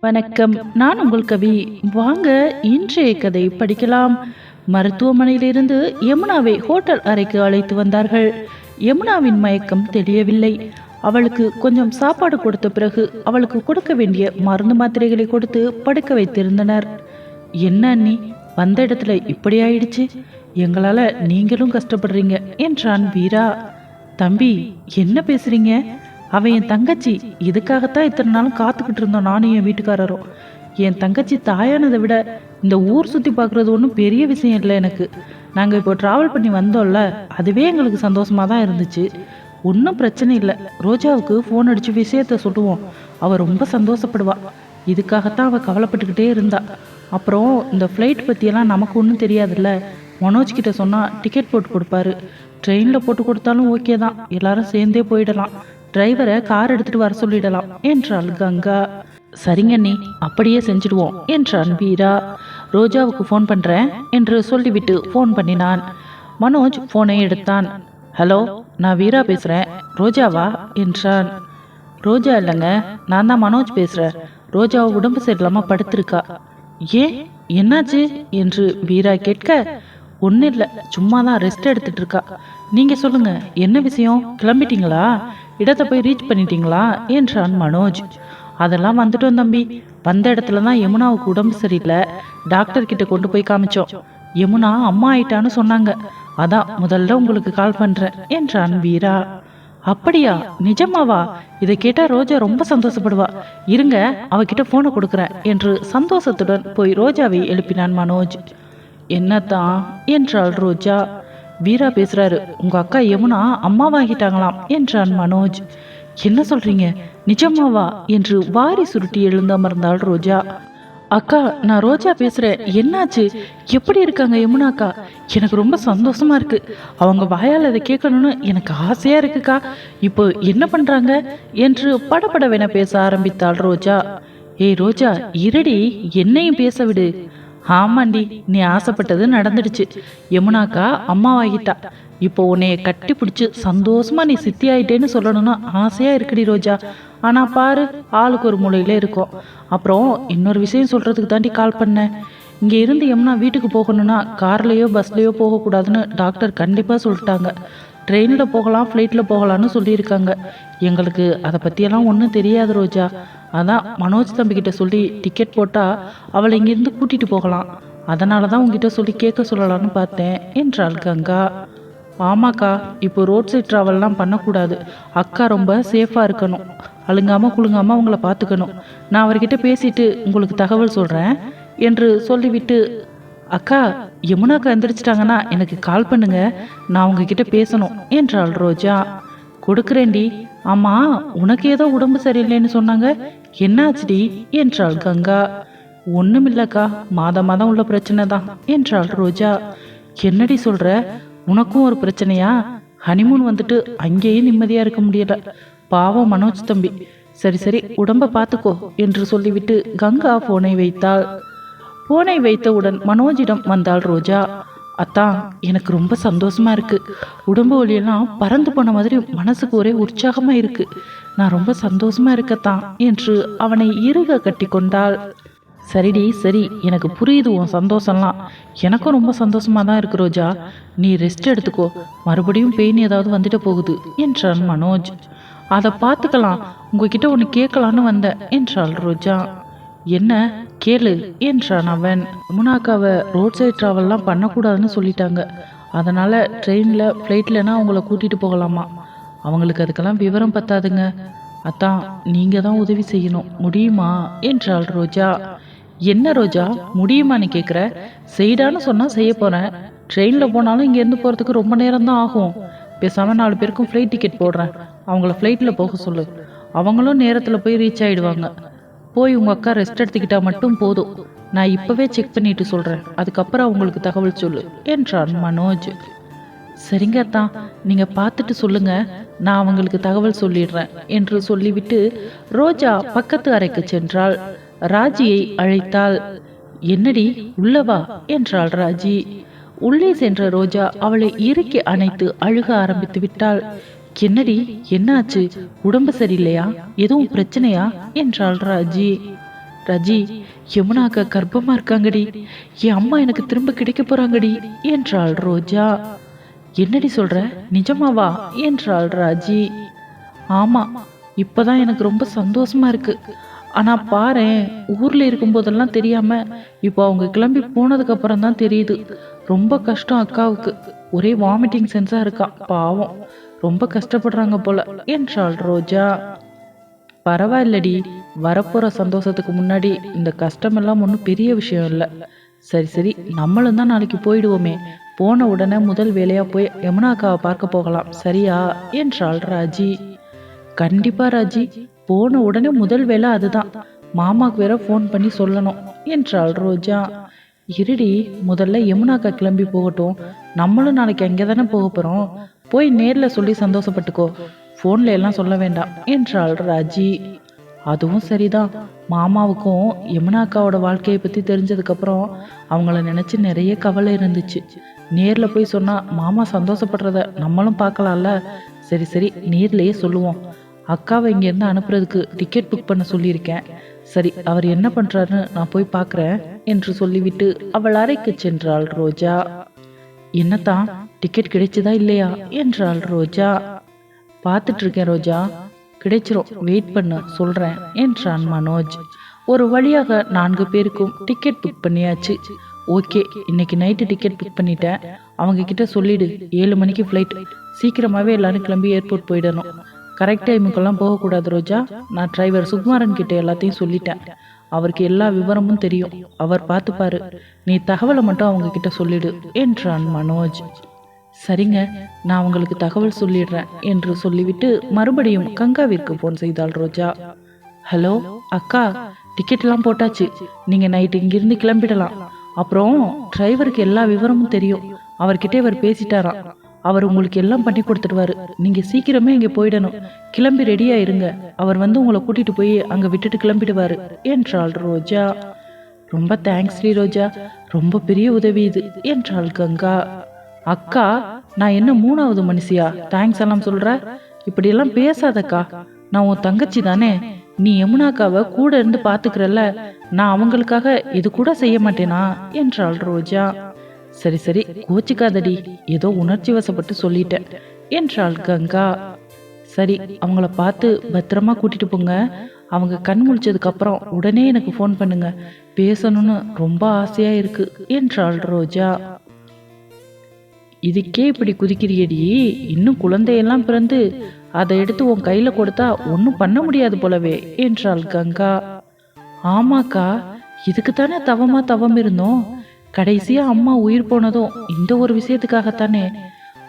வணக்கம். நான் உங்கள் கவி. வாங்க இன்றைய கதை படிக்கலாம். மருத்துவமனையிலிருந்து யமுனாவை ஹோட்டல் அறைக்கு அழைத்து வந்தார்கள். யமுனாவின் மயக்கம் தெரியவில்லை. அவளுக்கு கொஞ்சம் சாப்பாடு கொடுத்த பிறகு அவளுக்கு கொடுக்க வேண்டிய மருந்து மாத்திரைகளை கொடுத்து படுக்க வைத்திருந்தனர். என்ன அண்ணி வந்த இடத்துல இப்படி ஆயிடுச்சு? எங்களால நீங்களும் கஷ்டப்படுறீங்க என்றான் வீரா. தம்பி என்ன பேசுறீங்க? அவன் என் தங்கச்சி. இதுக்காகத்தான் இத்தனை நாளும் காத்துக்கிட்டு இருந்தோம் நானும் என் வீட்டுக்காரரும். என் தங்கச்சி தாயானதை விட இந்த ஊர் சுற்றி பார்க்குறது ஒன்றும் பெரிய விஷயம் இல்லை எனக்கு. நாங்கள் இப்போ ட்ராவல் பண்ணி வந்தோம்ல அதுவே எங்களுக்கு சந்தோஷமாக தான் இருந்துச்சு. ஒன்றும் பிரச்சனை இல்லை. ரோஜாவுக்கு ஃபோன் அடித்து விஷயத்த சொல்லுவோம். அவள் ரொம்ப சந்தோஷப்படுவாள் இதுக்காகத்தான் அவள் கவலைப்பட்டுக்கிட்டே இருந்தா. அப்புறம் இந்த ஃப்ளைட் பற்றியெல்லாம் நமக்கு ஒன்றும் தெரியாதுல்ல. மனோஜ் கிட்ட சொன்னால் டிக்கெட் போட்டு கொடுப்பாரு. ட்ரெயினில் போட்டு கொடுத்தாலும் ஓகே தான். எல்லாரும் சேர்ந்தே போயிடலாம். டிரைவரை கார் எடுத்துட்டு வர சொல்லிடலாம் என்றாள் கங்கா. சரிங்க நீ அப்படியே செஞ்சிடுவோம் என்றான் வீரா. ரோஜாவுக்கு ஃபோன் பண்ணுறேன் என்று சொல்லிவிட்டு ஃபோன் பண்ணினான். மனோஜ் ஃபோனை எடுத்தான். ஹலோ நான் வீரா பேசுகிறேன் ரோஜாவா? என்றான். ரோஜா இல்லைங்க நான் தான் மனோஜ் பேசுகிறேன் ரோஜா உடம்பு சரியில்லாமல் படுத்திருக்கா. ஏன் என்னாச்சு? என்று வீரா கேட்க ஒன்றும் இல்லை. சும்மா தான் ரெஸ்ட் எடுத்துட்டு இருக்கா. நீங்கள் சொல்லுங்க என்ன விஷயம்? கிளம்பிட்டீங்களா? இடத்தை போய் ரீச் பண்ணிட்டீங்களா? என்றான் மனோஜ். அதெல்லாம் வந்துட்டோம் தம்பி. வந்த இடத்துல தான் யமுனாவுக்கு உடம்பு சரியில்லை. டாக்டர் கிட்ட கொண்டு போய் காமிச்சோம். யமுனா அம்மா ஆயிட்டான்னு சொன்னாங்க. அதான் முதல்ல உங்களுக்கு கால் பண்றேன் என்றான் வீரா. அப்படியா? நிஜமாவா? இதை கேட்டா ரோஜா ரொம்ப சந்தோஷப்படுவா. இருங்க அவகிட்ட போனை கொடுக்குறேன் என்று சந்தோஷத்துடன் போய் ரோஜாவை எழுப்பினான் மனோஜ். என்னத்தான் என்றாள் ரோஜா. வீரா பேசுறாரு உங்க அக்கா யமுனா அம்மாவாகிட்டாங்களாம் என்றான் மனோஜ். என்ன சொல்றீங்க? நிஜமாவா? என்று வாரி சுருட்டி எழுந்து அமர்ந்தாள் ரோஜா. அக்கா நான் ரோஜா பேசுறேன். என்னாச்சு? எப்படி இருக்காங்க யமுனா அக்கா? எனக்கு ரொம்ப சந்தோஷமா இருக்கு. அவங்க வாயால் அதை கேட்கணும்னு எனக்கு ஆசையா இருக்குக்கா. இப்போ என்ன பண்றாங்க? என்று படபடவென பேச ஆரம்பித்தாள் ரோஜா. ஏய் ரோஜா இருடி. என்னையும் பேச விடு. ஆமாண்டி நீ ஆசைப்பட்டது நடந்துடுச்சு. யமுனாக்கா அம்மாவாகிட்டா. இப்போ உன்னைய கட்டி பிடிச்சி சந்தோஷமா நீ சித்தி ஆயிட்டேன்னு சொல்லணும்னு ஆசையா இருக்குடி ரோஜா. ஆனா பாரு ஆளுக்கு ஒரு மூலையில இருக்கோம். அப்புறம் இன்னொரு விஷயம் சொல்றதுக்கு தாண்டி கால் பண்ணேன் இங்க இருந்து யமுனா வீட்டுக்கு போகணும்னா கார்லயோ பஸ்லயோ போகக்கூடாதுன்னு டாக்டர் கண்டிப்பா சொல்லிட்டாங்க. ட்ரெயினில் போகலாம் ஃப்ளைட்டில் போகலான்னு சொல்லியிருக்காங்க. எங்களுக்கு அதை பற்றியெல்லாம் ஒன்றும் தெரியாது ரோஜா. அதான் மனோஜ் தம்பிக்கிட்ட சொல்லி டிக்கெட் போட்டால் அவளை இங்கேருந்து கூட்டிகிட்டு போகலாம். அதனால தான் உங்ககிட்ட சொல்லி கேட்க சொல்லலாம்னு பார்த்தேன் என்றாள் கங்கா. ஆமாக்கா இப்போ ரோட் சைட் ட்ராவல்லாம் பண்ணக்கூடாது. அக்கா ரொம்ப சேஃபாக இருக்கணும். அழுங்காமல் குலுங்காமல் அவங்கள பார்த்துக்கணும். நான் அவர்கிட்ட பேசிட்டு உங்களுக்கு தகவல் சொல்கிறேன் என்று சொல்லிவிட்டு அக்கா யமுனாக்கா எந்திரிச்சிட்டாங்கன்னா எனக்கு கால் பண்ணுங்க. நான் உங்ககிட்ட பேசணும் என்றாள் ரோஜா. கொடுக்குறேன்டி. ஆமா உனக்கு ஏதோ உடம்பு சரியில்லைன்னு சொன்னாங்க. என்னாச்சுடி? என்றாள் கங்கா. ஒண்ணுமில்லக்கா மாதம் மாதம் உள்ள பிரச்சனை தான் என்றாள் ரோஜா. என்னடி சொல்ற? உனக்கும் ஒரு பிரச்சனையா? ஹனிமூன் வந்துட்டு அங்கேயும் நிம்மதியா இருக்க முடியல. பாவம் மனோஜ் தம்பி. சரி சரி உடம்ப பார்த்துக்கோ என்று சொல்லிவிட்டு கங்கா போனை வைத்தாள். போனை வைத்தவுடன் மனோஜிடம் வந்தாள் ரோஜா அத்தான் எனக்கு ரொம்ப சந்தோஷமா இருக்கு. உடம்பு வழியெல்லாம் பறந்து போன மாதிரி மனசுக்கு ஒரே உற்சாகமா இருக்கு. நான் ரொம்ப சந்தோஷமா இருக்கத்தான் என்று அவனை இறுக கட்டி கொண்டாள். சரிடி சரி எனக்கு புரியுது உன் சந்தோஷம்லாம். எனக்கும் ரொம்ப சந்தோஷமா தான் இருக்கு ரோஜா. நீ ரெஸ்ட் எடுத்துக்கோ. மறுபடியும் பெயின் ஏதாவது வந்துட்டு போகுது என்றான் மனோஜ். அதை பார்த்துக்கலாம் உங்ககிட்ட ஒன்று கேட்கலான்னு வந்தேன் என்றாள் ரோஜா. என்ன? கேளு என்றான் அவன். முனாக்காவை ரோட் சைட் ட்ராவல்லாம் பண்ணக்கூடாதுன்னு சொல்லிட்டாங்க. அதனால் ட்ரெயினில் ஃப்ளைட்லனா அவங்கள கூட்டிகிட்டு போகலாமா? அவங்களுக்கு அதுக்கெல்லாம் விவரம் பத்தாதுங்க. அத்தான் நீங்கள் தான் உதவி செய்யணும். முடியுமா? என்றாள் ரோஜா. என்ன ரோஜா? முடியுமான்னு கேட்குற செய்டான்னு சொன்னால் செய்ய போகிறேன் ட்ரெயினில் போனாலும் இங்கேருந்து போகிறதுக்கு ரொம்ப நேரம் தான் ஆகும். பேசாமல் நாலு பேருக்கும் ஃப்ளைட் டிக்கெட் போடுறேன். அவங்கள ஃப்ளைட்டில் போக சொல்லு. அவங்களும் நேரத்தில் போய் ரீச் ஆகிடுவாங்க போய் உங்கள் அக்கா ரெஸ்ட் எடுத்துக்கிட்டா மட்டும் போதும். நான் இப்போவே செக் பண்ணிட்டு சொல்கிறேன் அதுக்கப்புறம் அவங்களுக்கு தகவல் சொல்லு என்றான் மனோஜ். சரிங்க தான் நீங்கள் பார்த்துட்டு சொல்லுங்க. நான் அவங்களுக்கு தகவல் சொல்லிடுறேன் என்று சொல்லிவிட்டு ரோஜா பக்கத்து அறைக்கு சென்றாள். ராஜியை அழைத்தாள். என்னடி உள்ளவா என்றாள் ராஜி. உள்ளே சென்ற ரோஜா அவளை இறுக்கி அணைத்து அழுக ஆரம்பித்து விட்டாள். என்னடி என்னாச்சு? உடம்பு சரியில்லையா? எதுவும் பிரச்சனையா? என்றாள் ராஜி. ரஜி யமுனாக்கா கர்ப்பமா இருக்காங்கடி. என் அம்மா எனக்கு திரும்ப கிடைக்க போறாங்கடி என்றாள் ரோஜா. என்னடி சொல்ற? நிஜமாவா? என்றாள் ராஜி. ஆமா இப்பதான் எனக்கு ரொம்ப சந்தோஷமா இருக்கு. ஆனா பாரேன் ஊர்ல இருக்கும்போதெல்லாம் தெரியாம இப்போ அவங்க கிளம்பி போனதுக்கு அப்புறம் தான் தெரியுது. ரொம்ப கஷ்டம் அக்காவுக்கு. ஒரே வாமிட்டிங் சென்ஸா இருக்கா பாவம். ரொம்ப கஷ்டப்படுறாங்க போல. என்றாள் ரோஜா? பரவாயில்லடி. வரப்போற சந்தோஷத்துக்கு முன்னாடி இந்த கஷ்டமெல்லாம் ஒன்றும் பெரிய விஷயம் இல்லை. சரி சரி. நம்மளும் தான் நாளைக்கு போயிடுவோமே. போன உடனே முதல் வேலையாக போய் யமுனாக்காவை பார்க்க போகலாம். சரியா? என்றாள் ராஜி? கண்டிப்பா ராஜி. போன உடனே முதல் வேலை அதுதான். மாமாக்கு வேற ஃபோன் பண்ணி சொல்லணும். என்றாள் ரோஜா? இருடி முதல்ல யமுனாக்கா கிளம்பி போகட்டும். நம்மளும் நாளைக்கு அங்கே தானே போக போகிறோம் போய் நேரில் சொல்லி சந்தோஷப்பட்டுக்கோ. ஃபோனில் எல்லாம் சொல்ல வேண்டாம் என்றாள் ராஜி. அதுவும் சரிதான். மாமாவுக்கும் யமுனாக்காவோட வாழ்க்கையை பற்றி தெரிஞ்சதுக்கப்புறம் அவங்கள நினச்சி நிறைய கவலை இருந்துச்சு. நேரில் போய் சொன்னால் மாமா சந்தோஷப்படுறத நம்மளும் பார்க்கலாம்ல? சரி சரி நேர்லேயே சொல்லுவோம். அக்காவை இங்கேருந்து அனுப்புறதுக்கு டிக்கெட் புக் பண்ண சொல்லியிருக்கேன். சரி அவர் என்ன பண்ணுறாருன்னு நான் போய் பார்க்குறேன் என்று சொல்லிவிட்டு அவள் அறைக்கு சென்றாள் ரோஜா. என்னத்தான்? டிக்கெட் கிடைச்சதா இல்லையா? என்றாள் ரோஜா. பார்த்துட்டு இருக்கேன் ரோஜா. கிடைச்சிரும். வெயிட் பண்ண. சொல்றேன் என்றான் மனோஜ். ஒரு வழியாக நான்கு பேருக்கும் டிக்கெட் புக் பண்ணியாச்சு. ஓகே இன்னைக்கு நைட்டு டிக்கெட் புக் பண்ணிட்டேன். அவங்க கிட்ட சொல்லிடு. ஏழு மணிக்கு ஃப்ளைட் சீக்கிரமாகவே எல்லாரும் கிளம்பி ஏர்போர்ட் போயிடணும். கரெக்ட் டைமுக்கெல்லாம் போகக்கூடாது ரோஜா. நான் டிரைவர் சுகுமாரன் கிட்ட எல்லாத்தையும் சொல்லிட்டேன். அவருக்கு எல்லா விவரமும் தெரியும். அவர் பார்த்துப்பாரு. நீ தகவலை மட்டும் அவங்க கிட்ட சொல்லிடு என்றான் மனோஜ். சரிங்க நான் உங்களுக்கு தகவல் சொல்லிடுறேன் என்று சொல்லிவிட்டு மறுபடியும் கங்காவிற்கு ஃபோன் செய்தாள் ரோஜா. ஹலோ அக்கா டிக்கெட்லாம் போட்டாச்சு. நீங்க நைட்டு இங்கிருந்து கிளம்பிடலாம். அப்புறம் டிரைவருக்கு எல்லா விவரமும் தெரியும். அவர்கிட்ட இவர் பேசிட்டாராம். அவர் உங்களுக்கு எல்லாம் பண்ணி கொடுத்துடுவாரு. நீங்க சீக்கிரமே இங்கே போயிடணும். கிளம்பி ரெடியா இருங்க. அவர் வந்து உங்களை கூட்டிட்டு போய் அங்க விட்டுட்டு கிளம்பிடுவாரு என்றாள் ரோஜா. ரொம்ப தேங்க்ஸ் ஸ்ரீ ரோஜா. ரொம்ப பெரிய உதவி இது என்றாள் கங்கா. அக்கா நான் என்ன மூணாவது மனுஷியா? தேங்க்ஸ் எல்லாம் சொல்ற? இப்படியெல்லாம் பேசாதக்கா. நான் உன் தங்கச்சி தானே. நீ யமுனாக்காவை கூட இருந்து பாத்துக்கிறல்ல. நான் அவங்களுக்காக இது கூட செய்ய மாட்டேனா? என்றாள் ரோஜா. சரி சரி கோச்சிக்காதடி. ஏதோ உணர்ச்சி வசப்பட்டு சொல்லிட்டேன் என்றாள் கங்கா. சரி அவங்கள பார்த்து பத்திரமா கூட்டிட்டு போங்க. அவங்க கண் முழிச்சதுக்கு அப்புறம் உடனே எனக்கு ஃபோன் பண்ணுங்க. பேசணும்னு ரொம்ப ஆசையா இருக்கு என்றாள் ரோஜா. இதுக்கே இப்படி குதிக்கிறியடி? இன்னும் குழந்தையெல்லாம் பிறந்து அதை எடுத்து உன் கையில் கொடுத்தா ஒன்றும் பண்ண முடியாது போலவே என்றாள் கங்கா. ஆமாக்கா இதுக்கு தானே தவமா தவம் இருந்தோம். கடைசியா அம்மா உயிர் போனதும் இந்த ஒரு விஷயத்துக்காகத்தானே.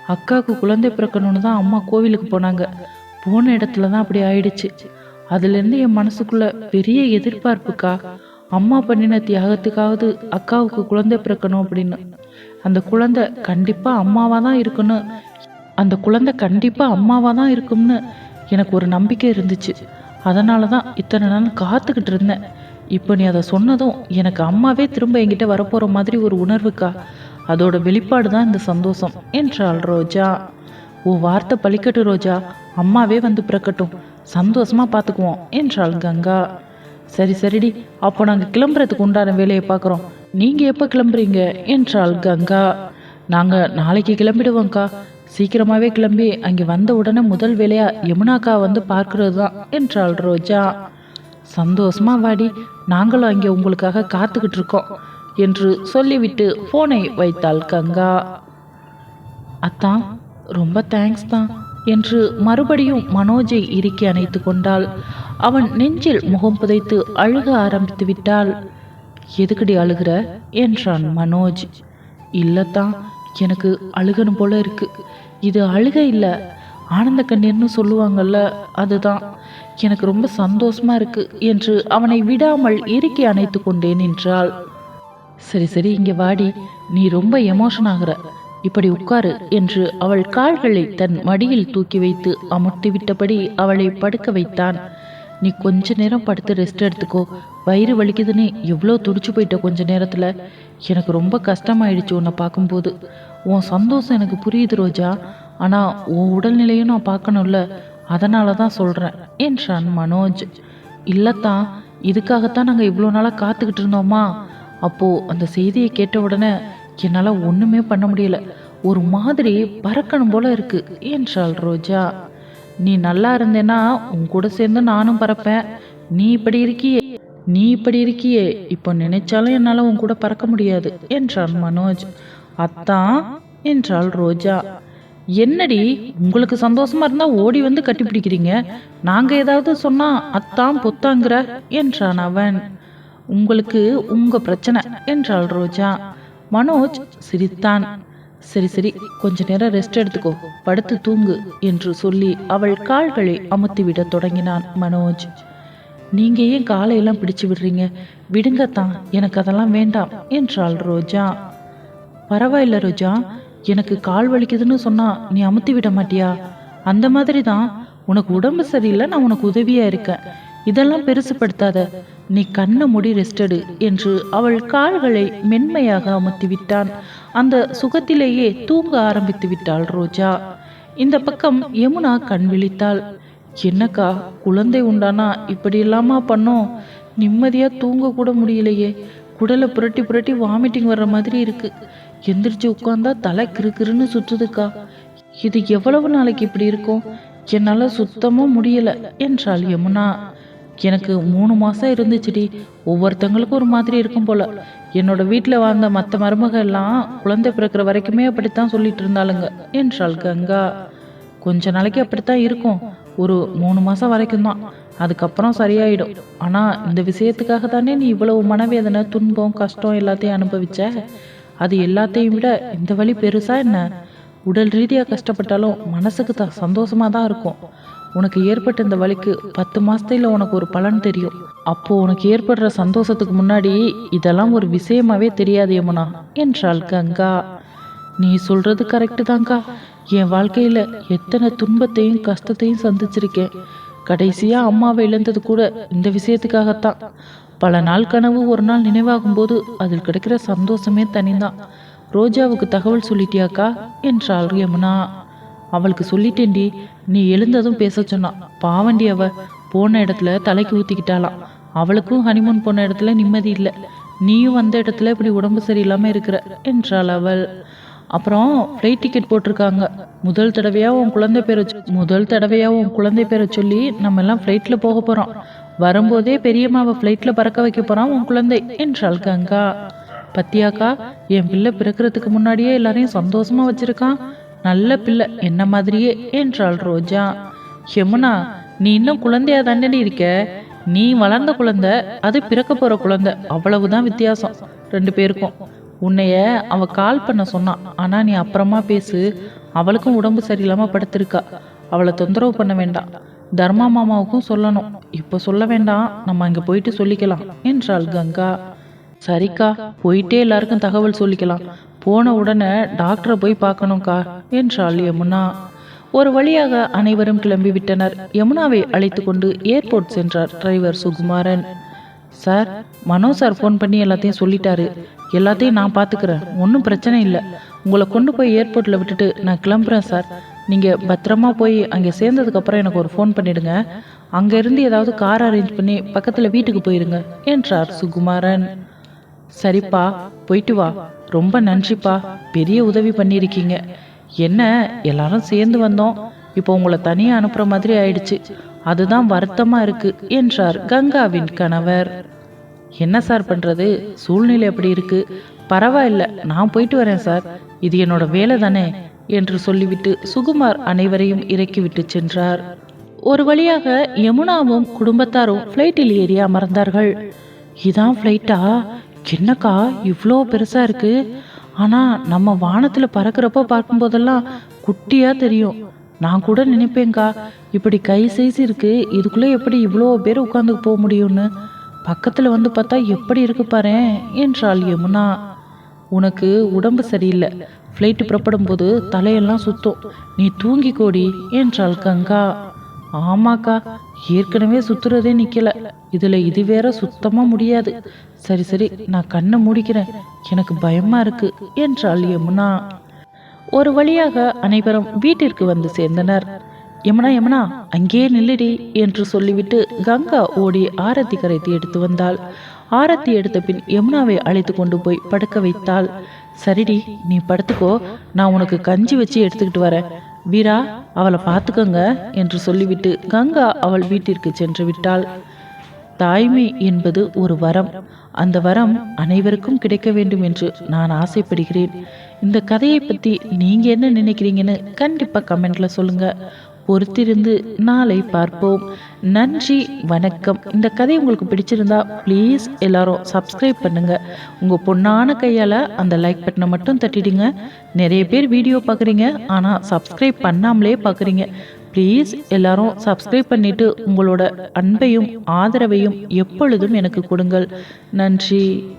அக்காவுக்கு குழந்தை பிறக்கணும்னு தான் அம்மா கோவிலுக்கு போனாங்க. போன இடத்துல தான் அப்படி ஆயிடுச்சு. அதுலேருந்து என் மனசுக்குள்ள பெரிய எதிர்பார்ப்புக்கா. அம்மா பண்ணின தியாகத்துக்காவது அக்காவுக்கு குழந்தை பிறக்கணும் அப்படின்னு. அந்த குழந்தை கண்டிப்பாக அம்மாவாக தான் இருக்குன்னு. அந்த குழந்தை கண்டிப்பாக அம்மாவாக தான் இருக்கும்னு எனக்கு ஒரு நம்பிக்கை இருந்துச்சு. அதனால தான் இத்தனை நாள் காத்துக்கிட்டு இருந்தேன். இப்போ நீ அதை சொன்னதும் எனக்கு அம்மாவே திரும்ப என்கிட்ட வரப்போகிற மாதிரி ஒரு உணர்வுக்கா? அதோட வெளிப்பாடு தான் இந்த சந்தோஷம் என்றாள் ரோஜா. ஓ வார்த்தை பழிக்கட்டும் ரோஜா. அம்மாவே வந்து பிறக்கட்டும். சந்தோஷமாக பார்த்துக்குவோம் என்றாள் கங்கா. சரி சரிடி. அப்போ நாங்கள் கிளம்புறதுக்கு உண்டான வேலையை பார்க்குறோம். நீங்கள் எப்போ கிளம்புறீங்க? என்றாள் கங்கா. நாங்கள் நாளைக்கு கிளம்பிடுவோங்க்கா சீக்கிரமாகவே கிளம்பி அங்கே வந்த உடனே முதல் வேலையாக யமுனாக்கா வந்து பார்க்கறது தான் என்றாள் ரோஜா. சந்தோஷமா வாடி. நாங்களும் அங்கே உங்களுக்காக காத்துக்கிட்டு இருக்கோம் என்று சொல்லிவிட்டு ஃபோனை வைத்தாள் கங்கா. அத்தான் ரொம்ப தேங்க்ஸ் தான் என்று மறுபடியும் மனோஜை இறுக்கி அணைத்து கொண்டாள். அவன் நெஞ்சில் முகம் புதைத்து அழுக ஆரம்பித்து விட்டாள். எதுக்கடி அழுகிற? என்றான் மனோஜ். இல்லைத்தான் எனக்கு அழுகணும் போல இருக்கு. இது அழுக இல்லை. ஆனந்த கண்ணீர்னு சொல்லுவாங்கல்ல அதுதான். எனக்கு ரொம்ப சந்தோஷமா இருக்கு என்று அவனை விடாமல் இறுக்கி அணைத்து கொண்டே நின்றாள். சரி சரி இங்கே வாடி. நீ ரொம்ப எமோஷன் ஆகுற. இப்படி உட்காரு என்று அவள் கால்களை தன் மடியில் தூக்கி வைத்து அமர்த்திவிட்டபடி அவளை படுக்க வைத்தான். நீ கொஞ்ச நேரம் படுத்து ரெஸ்ட் எடுத்துக்கோ. வயிறு வலிக்குதுன்னு எவ்வளோ துடிச்சு போயிட்ட கொஞ்ச நேரத்தில். எனக்கு ரொம்ப கஷ்டமாயிடுச்சு உன்னை பார்க்கும்போது. உன் சந்தோஷம் எனக்கு புரியுது ரோஜா. ஆனால் உன் உடல்நிலையும் நான் பார்க்கணும்ல. அதனால தான் சொல்கிறேன் என்றான் மனோஜ். இல்லைத்தான் இதுக்காகத்தான் நாங்கள் இவ்வளோ நாளாக காத்துக்கிட்டு இருந்தோமா? அப்போது அந்த செய்தியை கேட்ட உடனே என்னால் ஒன்றுமே பண்ண முடியல. ஒரு மாதிரி பறக்கணும் போல இருக்கு என்றாள் ரோஜா. நீ நல்லா இருந்தேன்னா உன் கூட சேர்ந்து நானும் பறப்பேன். நீ இப்படி இருக்கியே நீ இப்படி இருக்கியே இப்போ நினைச்சாலும் என்னால் உன் கூட பறக்க முடியாது என்றான் மனோஜ். அத்தான் என்றாள் ரோஜா. என்னடி உங்களுக்கு சந்தோஷமா இருந்தா ஓடி வந்து கட்டிப்பிடிக்கிறீங்க நாங்க ஏதாவது சொன்னா அத்தான் பொத்தாங்கிற என்றான் அவன். உங்களுக்கு உங்க பிரச்சனை என்றாள் ரோஜா. மனோஜ் சிரித்தான். சரி சரி கொஞ்ச நேரம் ரெஸ்ட் எடுத்துக்கோ. படுத்து தூங்கு என்று சொல்லி அவள் கால்களை அமுத்திவிட தொடங்கினான் மனோஜ். நீங்க ஏன் காலையெல்லாம் பிடிச்சு விடுறீங்க? விடுங்கத்தான் எனக்கு அதெல்லாம் வேண்டாம் என்றாள் ரோஜா. பரவாயில்ல ரோஜா எனக்கு கால் வலிக்குதுன்னு சொன்னா நீ அமுத்தி விட மாட்டியா? அந்த மாதிரி தான் உனக்கு உடம்பு சரியில்லை நான் உனக்கு உதவியா இருக்கேன். இதெல்லாம் பெருசுப்படுத்தாத நீ கண்ணை முடி ரெஸ்டடு என்று அவள் கால்களை மென்மையாக அமுத்தி விட்டான் அந்த சுகத்திலேயே தூங்க ஆரம்பித்து விட்டாள் ரோஜா. இந்த பக்கம் யமுனா கண் விழித்தாள். என்னக்கா குழந்தை உண்டானா? இப்படி இல்லாமா பண்ணோம்? நிம்மதியா தூங்க கூட முடியலையே. குடலை புரட்டி புரட்டி வாமிட்டிங் வர்ற மாதிரி இருக்கு. எந்திரிச்சு உட்காந்தா தலை கிறுகிறுன்னு சுத்துதுக்கா. இது எவ்வளவு நாளைக்கு இப்படி இருக்கும்? என்னால சுத்தமாக முடியல என்றாள் யமுனா. எனக்கு மூணு மாதம் இருந்துச்சுடி. ஒவ்வொருத்தங்களுக்கும் ஒரு மாதிரி இருக்கும் போல. என்னோட வீட்டில் வாழ்ந்த மற்ற மருமக எல்லாம் குழந்தை பிறக்கிற வரைக்குமே அப்படித்தான் சொல்லிட்டு இருந்தாளுங்க என்றாள் கங்கா. கொஞ்ச நாளைக்கு அப்படித்தான் இருக்கும். ஒரு மூணு மாதம் வரைக்கும் தான் அதுக்கப்புறம் சரியாயிடும். ஆனால் இந்த விஷயத்துக்காக தானே நீ இவ்வளவு மனவேதனை துன்பம் கஷ்டம் எல்லாத்தையும் அனுபவிச்ச? அது எல்லாத்தையும் விட இந்த வழி பெருசா என்ன? உடல் ரீதியாக கஷ்டப்பட்டாலும் மனசுக்கு தான் சந்தோஷமாக தான் இருக்கும். உனக்கு ஏற்பட்ட இந்த வழிக்கு பத்து மாசத்துல உனக்கு ஒரு பலன் தெரியும். அப்போ உனக்கு ஏற்படுற சந்தோஷத்துக்கு முன்னாடி இதெல்லாம் ஒரு விஷயமாவே தெரியாது யமுனா என்றாள் கங்கா. நீ சொல்றது கரெக்டு தான்க்கா என் வாழ்க்கையில எத்தனை துன்பத்தையும் கஷ்டத்தையும் சந்திச்சிருக்கேன். கடைசியா அம்மாவை இழந்தது கூட இந்த விஷயத்துக்காகத்தான். பல நாள் கனவு ஒரு நாள் நினைவாகும் போது அதில் கிடைக்கிற சந்தோஷமே தனிதான். ரோஜாவுக்கு தகவல் சொல்லிட்டியாக்கா? என்றாள் யமுனா. அவளுக்கு சொல்லிட்டேன்டி. நீ எழுந்ததும் பேச சொன்னா. பாவண்டி அவ போன இடத்துல தலைக்கு ஊத்திக்கிட்டாளாம். அவளுக்கும் ஹனிமூன் போன இடத்துல நிம்மதி இல்லை. நீயும் வந்த இடத்துல இப்படி உடம்பு சரியில்லாம இருக்கிற என்றாள் அவள். அப்புறம் ஃப்ளைட் டிக்கெட் போட்டிருக்காங்க. முதல் தடவையா உன் குழந்தை பேரை முதல் தடவையா உன் குழந்தை பேரை சொல்லி நம்ம எல்லாம் ஃப்ளைட்ல போக போறோம். வரும்போதே பெரியம்மாவை ஃப்ளைட்ல பறக்க வைக்க போறான் உன் குழந்தை என்றாள் கங்கா. பத்தியாக்கா என் பிள்ளை பிறக்கிறதுக்கு முன்னாடியே எல்லாரையும் சந்தோஷமா வச்சிருக்கான். நல்ல பிள்ளை என்ன மாதிரியே என்றாள் ரோஜா. யமுனா நீ இன்னும் குழந்தையா தானே இருக்க? நீ வளர்ந்த குழந்தை அது பிறக்க போற குழந்தை. அவ்வளவுதான் வித்தியாசம். ரெண்டு பேருக்கும். உன்னைய அவ கால் பண்ண சொன்னான் ஆனா நீ அப்புறமா பேசு. அவளுக்கும் உடம்பு சரியில்லாம படுத்திருக்கா. அவளை தொந்தரவு பண்ண வேண்டாம். தர்மா மாமாவுக்கும் சொல்லணும். இப்போ சொல்ல வேண்டாம். நம்ம அங்க போயிட்டு சொல்லிக்கலாம் என்றாள் கங்கா. சரிக்கா போயிட்டே எல்லாருக்கும் தகவல் சொல்லிக்கலாம். போன உடனே டாக்டரை போய் பார்க்கணும்க்கா என்றாள் யமுனா. ஒரு வழியாக அனைவரும் கிளம்பி விட்டனர். யமுனாவை அழைத்து கொண்டு ஏர்போர்ட் சென்றார் driver Sukumaran. Sir Mano sir phone பண்ணி எல்லாத்தையும் சொல்லிட்டாரு. எல்லாத்தையும் நான் பார்த்துக்கிறேன். ஒன்றும் பிரச்சனை இல்லை. உங்களை கொண்டு போய் ஏர்போர்ட்டில் விட்டுட்டு நான் கிளம்புறேன் சார். நீங்கள் பத்திரமா போய் அங்கே சேர்ந்ததுக்கப்புறம் எனக்கு ஒரு ஃபோன் பண்ணிடுங்க. அங்கேருந்து ஏதாவது கார் அரேஞ்ச் பண்ணி பக்கத்தில் வீட்டுக்கு போயிருங்க என்றார் சுகுமாரன். சரிப்பா போயிட்டு வா. ரொம்ப நன்றிப்பா. பெரிய உதவி பண்ணியிருக்கீங்க. என்ன எல்லாரும் சேர்ந்து வந்தோம். இப்போ உங்களை தனியாக அனுப்புற மாதிரி ஆயிடுச்சு. அதுதான் வருத்தமாக இருக்கு என்றார் கங்காவின் கணவர். என்ன சார் பண்ணுறது சூழ்நிலை அப்படி இருக்கு. பரவாயில்ல நான் போயிட்டு வரேன் சார். இது என்னோட வேலை தானே என்று சொல்லிவிட்டு சுகுமார் அனைவரையும் இறக்கிவிட்டு சென்றார். ஒரு வழியாக யமுனாவும் குடும்பத்தாரும் ஃப்ளைட்டில் ஏறி அமர்ந்தார்கள். இதான் ஃப்ளைட்டா என்னக்கா இவ்வளோ பெருசாக இருக்கு? ஆனால் நம்ம வானத்தில் பறக்கிறப்போ பார்க்கும்போதெல்லாம் குட்டியாக தெரியும். நான் கூட நினைப்பேன்க்கா இப்படி கை சைஸ் இருக்கு இதுக்குள்ளே எப்படி இவ்வளோ பேர் உட்காந்து போக முடியும்னு? பக்கத்தில் வந்து பார்த்தா எப்படி இருக்கு பாரேன் என்றாள் யமுனா. உனக்கு உடம்பு சரியில்லை. ஃப்ளைட்டு புறப்படும் போது தலையெல்லாம் சுத்தும். நீ தூங்கி கோடி என்றாள் கங்கா. ஆமாக்கா ஏற்கனவே சுத்துறதே நிக்கல. இதுல இது வேற சுத்தமா முடியாது. சரி சரி நான் கண்ணை மூடிக்கிறேன். எனக்கு பயமா இருக்கு என்றாள் யமுனா. ஒரு வழியாக அனைவரும் வீட்டிற்கு வந்து சேர்ந்தனர். யமுனா யமுனா அங்கேயே நில்லுடி என்று சொல்லிவிட்டு கங்கா ஓடி ஆரத்தி கரைத்து எடுத்து வந்தாள். ஆரத்தி எடுத்த பின் யமுனாவை அழைத்து கொண்டு போய் படுக்க வைத்தாள். சரிடி நீ படுத்துக்கோ நான் உனக்கு கஞ்சி வச்சு எடுத்துக்கிட்டு வரேன். வீரா அவளை பார்த்துக்கோங்க என்று சொல்லிவிட்டு கங்கா அவள் வீட்டிற்கு சென்று விட்டாள். தாய்மை என்பது ஒரு வரம். அந்த வரம் அனைவருக்கும் கிடைக்க வேண்டும் என்று நான் ஆசைப்படுகிறேன். இந்த கதையை பற்றி நீங்கள் என்ன நினைக்கிறீங்கன்னு கண்டிப்பாக கமெண்ட்ல சொல்லுங்கள் பொறுத்திருந்து நாளை பார்ப்போம். நன்றி வணக்கம். இந்த கதை உங்களுக்கு பிடிச்சிருந்தா ப்ளீஸ் எல்லாரும் சப்ஸ்கிரைப் பண்ணுங்க. உங்கள் பொண்ணான கையால் அந்த லைக் பட்டனை மட்டும் தட்டிடுங்க. நிறைய பேர் வீடியோ பார்க்குறீங்க ஆனால் சப்ஸ்கிரைப் பண்ணாமலே பார்க்குறீங்க ப்ளீஸ் எல்லாரும் சப்ஸ்கிரைப் பண்ணிட்டு உங்களோட அன்பையும் ஆதரவையும் எப்பொழுதும் எனக்கு கொடுங்கள். நன்றி.